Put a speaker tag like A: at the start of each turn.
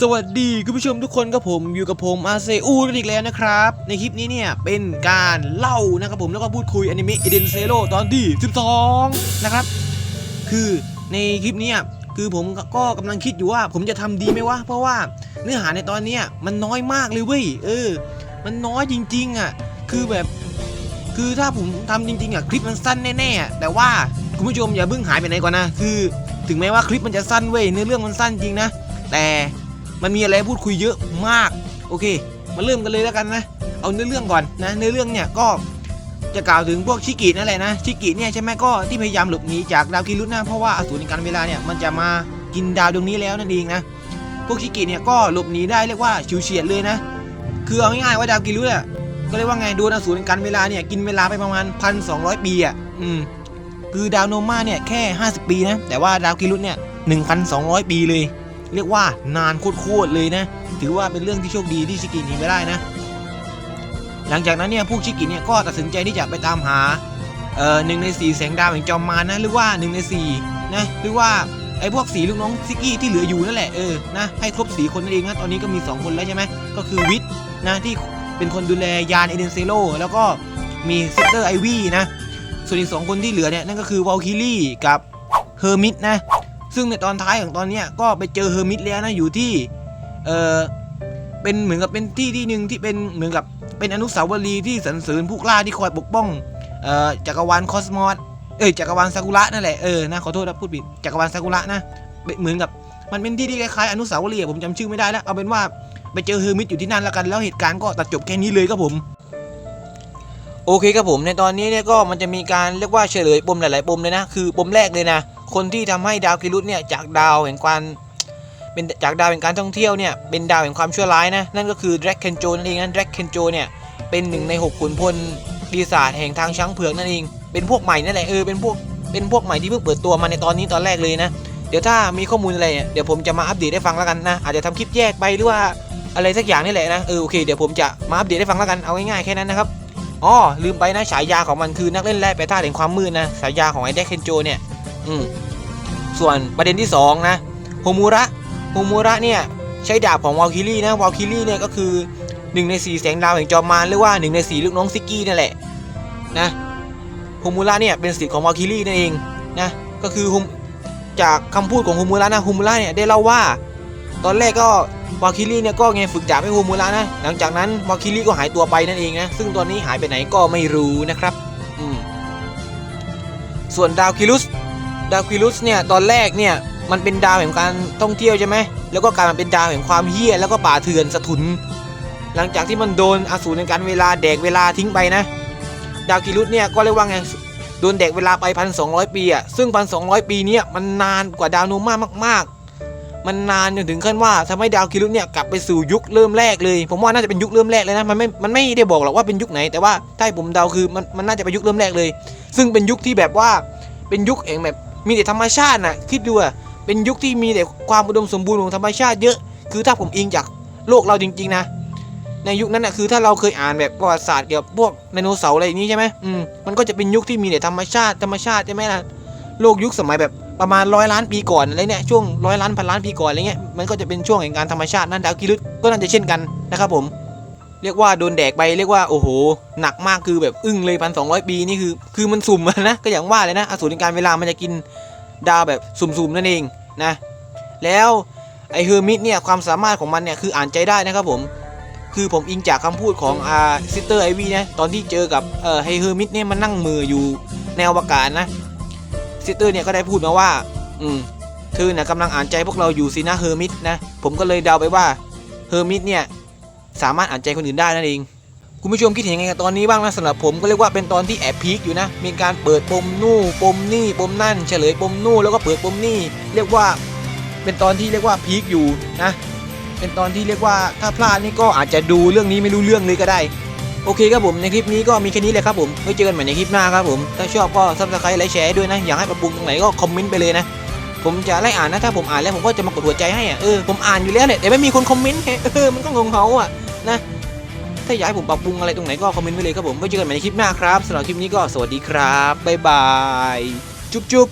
A: สวัสดีคุณผู้ชมทุกคนครับผมอยู่กับผมอาเซอูกันอีกแล้วนะครับ ในคลิปนี้เนี่ยเป็นการเล่านะครับผมแล้วก็พูดคุยอนิเมะเอเดนเซโ o ตอนที่ 12 นะครับ คือในคลิปนี้คือผมก็กำลังคิดอยู่ว่าผมจะทำดีไหมวะ เพราะว่าเนื้อหาในตอนเนี้มันน้อยมากเลยเว้ยเออ มันน้อยจริง ๆอะคือแบบ คือถ้าผมทำจริง ๆอะคลิปมันสั้นแน่ๆแต่ว่าคุณผู้ชมอย่าเพิ่งหายไปไหนก่อนนะคือ ถึงแม้ว่าคลิปมันจะสั้นเว้ยเนื้อเรื่องมันสั้นจริงนะแต่ มันมีอะไรพูดคุยเยอะมาก โอเค มาเริ่มกันเลยแล้วกันนะ เอาเนื้อเรื่องก่อนนะ เนื้อเรื่องเนี่ยก็จะกล่าวถึงพวกชิกินั่นแหละนะ ชิกิเนี่ยใช่ไหมก็ที่พยายามหลบหนีจากดาวคิรุนะเพราะว่าอสูรในการเวลาเนี่ยมันจะมากินดาวดวงนี้แล้วนั่นเองนะ พวกชิกิเนี่ยก็หลบหนีได้เรียกว่าชิวเฉียดเลยนะ คือเอาง่ายๆว่าดาวคิรุเนี่ยก็เรียกว่าไงโดนอสูรในการเวลาเนี่ยกินเวลาไปประมาณพันสองปีอะ อืม คือดาวโนมาเนี่ยแค่ 50 ปีนะ แต่ว่าดาวคิรุเนี่ย1,200 ปีเลย เรียกว่านานโคตรๆเลยนะ ถือว่าเป็นเรื่องที่โชคดีที่ชิกิหนีไปได้นะ หลังจากนั้นเนี่ยพวกชิกิเนี่ยก็ตัดสินใจที่จะไปตามหาเอ่อหนึ่งในสี่แสงดาวแห่งจอมมารนะหรือว่าหนึ่งในสี่นะหรือว่าไอ้พวกสีลูกน้องซิกกี้ที่เหลืออยู่นั่นแหละเออนะให้ครบสีคนนั่นเองนะตอนนี้ก็มี 2 คนแล้วใช่ไหมก็คือวิทนะที่เป็นคนดูแลยานเอเดนเซโลแล้วก็มีเซเตอร์ไอวี่นะส่วนอีกสองคนที่เหลือเนี่ยนั่นก็คือวอลคิลี่กับเฮอร์มิตนะ ซึ่งในตอนท้ายของตอนนี้ก็ไปเจอเฮอร์มิตแล้วนะอยู่ที่เออเป็นเหมือนกับเป็นที่ที่หนึ่งที่เป็นเหมือนกับเป็นอนุสาวรีย์ที่สรรเสริญผู้กล้าที่คอยปกป้องเอ่อจักรวาลคอสมอสเอ้ยจักรวาลซากุระนั่นแหละเออนะขอโทษนะพูดผิดจักรวาลซากุระนะเหมือนกับมันเป็นที่ที่คล้ายๆอนุสาวรีย์ผมจำชื่อไม่ได้แล้วเอาเป็นว่าไปเจอเฮอร์มิตอยู่ที่นั่นแล้วกันแล้วเหตุการณ์ก็ตัดจบแค่นี้เลยครับผมโอเคครับผมในตอนนี้เนี่ยก็มันจะมีการเรียกว่าเฉลยปมหลาย ๆ ปมเลยนะคือปมแรกเลยนะ คนที่ทำให้ดาวคิรุสเนี่ยจากดาวแห่งความเป็นจากดาวแห่งการท่องเที่ยวเนี่ยเป็นดาวแห่งความชั่วร้ายนะนั่นก็คือ d r a กเคนโจนั่นเองนะ d r a กเคนโจเนี่ยเป็นหนึ่งในหกขุนพลปีศาจแห่งทางช้างเผือกนั่นเองเป็นพวกใหม่นั่นแหละเออเป็นพวกเป็นพวกใหม่ที่เพิ่งเปิดตัวมาในตอนนี้ตอนแรกเลยนะเดี๋ยวถ้ามีข้อมูลอะไรเนี่ยเดี๋ยวผมจะมาอัปเดตให้ฟังแล้วกันนะอาจจะทำคลิปแยกไปหรือว่าอะไรสักอย่างนี่แหละนะเออโอเคเดี๋ยวผมจะมาอัปเดตให้ฟังแล้วกันเอาง่ายๆแค่นั้นนะครับอ๋อลืมไปนะฉายาของมันคือนักเล่นแร่แปรธาตุแห่งความมืดนะฉายาของไอ้แดกเคนโจเนี่ยอืม ส่วนประเด็นที่สองนะโฮมูระโฮมูระเนี่ยใช้ดาบของวอลคิรี่นะวอลคิรี่เนี่ยก็คือหนึ่งในสี่แสงดาวแห่งจอมมารหรือว่าหนึ่งในสี่ลูกน้องซิกกี้นั่นแหละนะโฮมูระเนี่ยเป็นสิทธิ์ของวอลคิรี่นั่นเองนะก็คือฮุมจากคำพูดของโฮมูระนะโฮมูระเนี่ยได้เล่าว่า ตอนแรกก็วาคิลี่เนี่ยก็ไงฝึกดาบให้โฮมูระนะหลังจากนั้นวาคิลี่ก็หายตัวไปนั่นเองนะซึ่งตอนนี้หายไปไหนก็ไม่รู้นะครับส่วนดาวคิลุส ดาวคิลุสเนี่ยตอนแรกเนี่ยมันเป็นดาวแห่งการท่องเที่ยวใช่ไหมแล้วก็กลายมาเป็นดาวแห่งความเฮี้ยแล้วก็ป่าเถื่อนสะทุน หลังจากที่มันโดนอสูรในการเวลาแดกเวลาทิ้งไปนะ ดาวคิลุสเนี่ยก็เรียกว่าไงโดนแดกเวลาไปพันสองปีอะซึ่งพันสองปีเนี้มันนานกว่าดาวโนมามาก ๆ มันนานจนถึงขั้นว่าทำให้ดาวคิรุสเนี่ยกลับไปสู่ยุคเริ่มแรกเลย ผมว่าน่าจะเป็นยุคเริ่มแรกเลยนะมันไม่มันไม่ได้บอกหรอกว่าเป็นยุคไหนแต่ว่าถ้าให้ผมเดาคือมันมันน่าจะเป็นยุคเริ่มแรกเลย ซึ่งเป็นยุคที่แบบว่าเป็นยุคเองแบบ มีแต่ธรรมชาติน่ะคิดดูอะเป็นยุคที่มีแต่ความอุดมสมบูรณ์ของธรรมชาติเยอะ คือถ้าผมอิงจากโลกเราจริงๆนะ ในยุคนั้นน่ะคือถ้าเราเคยอ่านแบบประวัติศาสตร์เกี่ยวกับพวกไดโนเสาร์อะไรอย่างนี้ใช่ไหมอืมมันก็จะเป็นยุคที่มีแต่ธรรมชาติธรรมชาติใช่ไหมล่ะโลกยุคสมัยแบบประมาณร้อยล้านปีก่อนอะไรเนี่ยช่วงร้อยล้านพันล้านปีก่อนอะไรเงี้ยมันก็จะเป็นช่วงแห่งการธรรมชาตินั่นดาวกิรุสก็น่าจะเช่นกันนะครับผม เรียกว่าโดนแดกไปเรียกว่าโอ้โหหนักมากคือแบบอึ้งเลยพันสองปีนี่คือ คือมันสุ่มอะนะก็อย่างว่าเลยนะอสูรในการเวลามันจะกินดาวแบบสุ่มๆนั่นเองนะ แล้วไอเฮอร์มิตเนี่ยความสามารถของมันเนี่ยคืออ่านใจได้นะครับผมคือผมอิงจากคำพูดของอาซิสเตอร์ไอวีนะตอนที่เจอกับเอ่อไฮเฮอร์มิตเนี่ยมันนั่งมืออยู่ในอวกาศนะซิสเตอร์เนี่ยก็ได้พูดมาว่า อืมเธอเนี่ยกำลังอ่านใจพวกเราอยู่สินะเฮอร์มิตนะผมก็เลยเดาไปว่าเฮอร์มิตเนี่ย สามารถอ่านใจคนอื่นได้นั่นเองคุณผู้ชมคิดเห็นยังไงกับตอนนี้บ้างนะสำหรับผมก็เรียกว่าเป็นตอนที่แอบพีคอยู่นะ มีการเปิดปมนู่ปมนี่ปมนั่น เฉลยปมนู่แล้วก็เปิดปมนี่เรียกว่าเป็นตอนที่เรียกว่าพีคอยู่นะเป็นตอนที่เรียกว่าถ้าพลาดนี่ก็อาจจะดูเรื่องนี้ไม่รู้เรื่องเลยก็ได้ โอเคครับผมในคลิปนี้ก็มีแค่นี้เลยครับผมไว้เจอกันใหม่ในคลิปหน้าครับผมถ้าชอบก็ซับสไครต์ไลค์แชร์ด้วยนะอยากให้ปรับปรุงตรงไหนก็คอมเมนต์ไปเลยนะผมจะไล่อ่านนะถ้าผมอ่านแล้วผมก็จะมากดหัวใจให้อะเออผมอ่านอยู่แล้วแหละแต่ไม่มีคนคอมเมนต์เออมันก็งงเขาอะ นะ ถ้าอยากให้ผมปรับปรุงอะไรตรงไหนก็คอมเมนต์ไว้เลยครับผมไว้เจอกันใหม่ในคลิปหน้าครับสำหรับคลิปนี้ก็สวัสดีครับบ๊ายบาย จุ๊บจุ๊บ